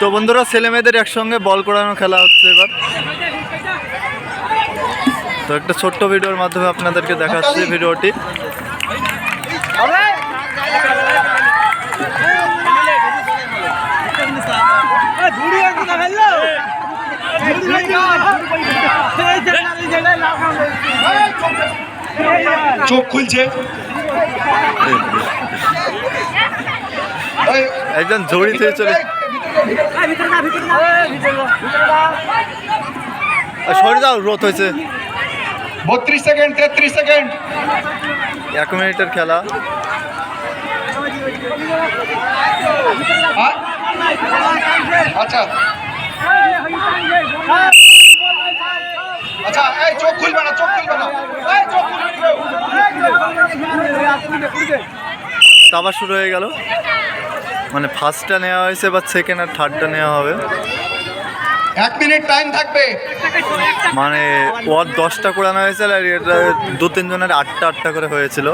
তো বন্ধুরা ছেলে মেয়েদের একসঙ্গে বল করানো খেলা হচ্ছে এবার। তো একটা ছোট্ট ভিডিওর মাধ্যমে আপনাদেরকে দেখাচ্ছি ভিডিওটি। চোখ খুলছে। একজন ঝড়ি থেকে চলে সরে যাও রোদ হয়েছে। বত্রিশ সেকেন্ড তেত্রিশ সেকেন্ড। এক মিনিটের খেলা। আচ্ছা। আচ্ছা এই চোখ খুলবে না চোখ খুলবে না। এই চোখ খুলবে। আবার শুরু হয়ে গেল। মানে ফার্স্টটা নেওয়া হয়েছে বা সেকেন্ড আর থার্ডটা নেওয়া হবে? এক মিনিট টাইম থাকবে। মানে ওর দশটা করানো হয়েছিল আর এটা দু তিনজনের আটটা আটটা করে হয়েছিল।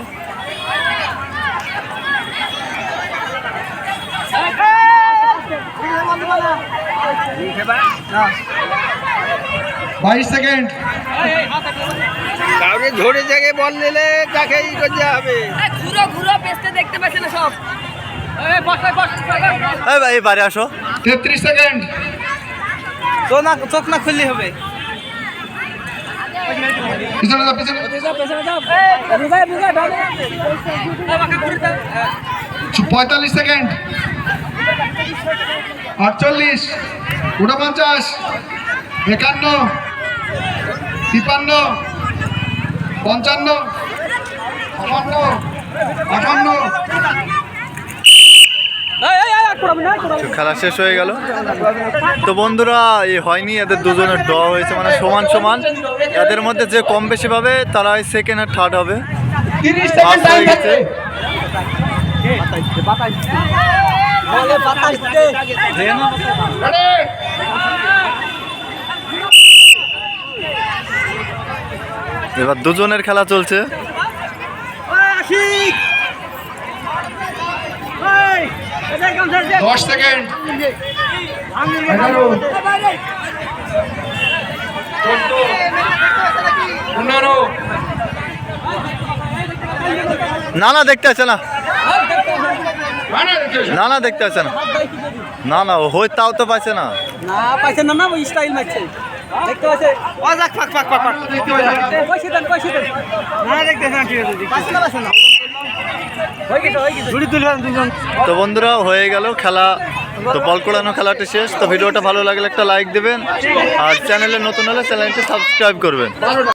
বাইশ সেকেন্ড। কাউকে ঝরে জায়গায় বল নিলে তাকে ই করতে হবে। ঘুরো ঘুরো পেস্টে দেখতে পাচ্ছে না সব। ভাই এই বাড়ি আসো। তেত্রিশ সেকেন্ড। তো না চোখ না খুললে হবে। পিছনে পঁয়তাল্লিশ সেকেন্ড। আটচল্লিশ ঊনপঞ্চাশ একান্ন তিপান্ন পঞ্চান্ন ছাপান্ন আটান্ন খেলা শেষ হয়ে গেল। তো বন্ধুরা এই হয়নি এদের দুজনের ড্র হয়েছে মানে সমান সমান। এদের মধ্যে যে কম বেশি পাবে তারাই সেকেন্ড আর থার্ড হবে। হয়ে গেছে। এবার দুজনের খেলা চলছে। দশ সেকেন্ড। চোদ্দ পনেরো। না না দেখতে আছে না। না না দেখতে আছে। না না না। হই তাও তো পাইছে না। না পাইছে না না ওই স্টাইল মারছে। দেখতে পাচ্ছে ও যাক ফাক ফাক ফাক ফাক। পয়সা দেন পয়সা দেন না দেখতে না ঠিক আছে পাইছে না পাইছে না হয়ে গেছে হয়ে গেছে ঝুড়ি তুলবেন দুজন তো বন্ধুরা, হয়ে গেল খেলা। তো বল কোড়ানো খেলাটা শেষ। তো ভিডিওটা ভালো লাগলে একটা লাইক দেবেন। আর চ্যানেলে নতুন হলে চ্যানেলটি সাবস্ক্রাইব করবেন।